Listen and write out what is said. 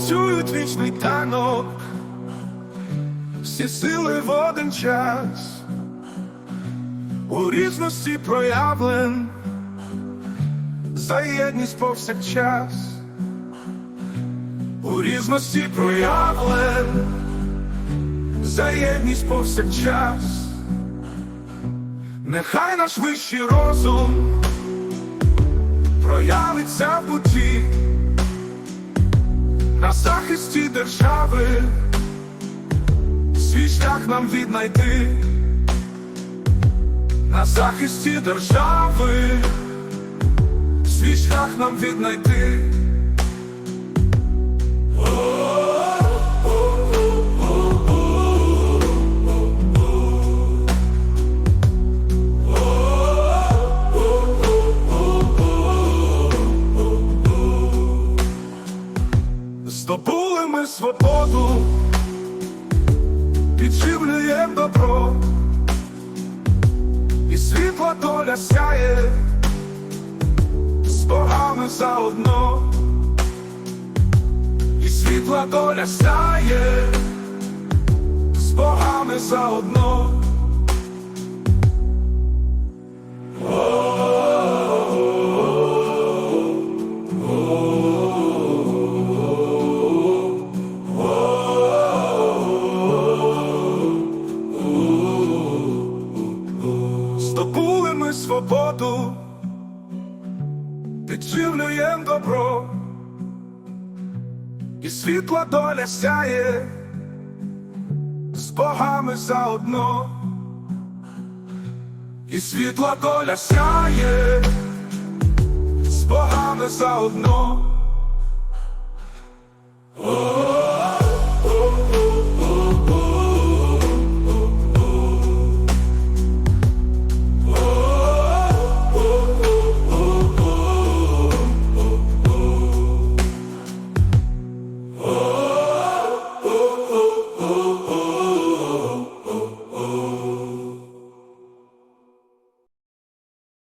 світанок, всі сили в один час, у різності проявлен, за єдність повсякчас, у різності проявлен, за єдність повсякчас, нехай наш вищий розум проявиться в буті на захисті держави, свій шлях нам віднайти, на захисті держави, свій шлях нам віднайти. Здобули ми свободу, підживлюєм добро, і світла доля сяє з богами заодно, і світла доля сяє з богами заодно. Свободу, підживлюєм добро, і світла доля сяє з богами заодно, і світла доля сяє з богами заодно.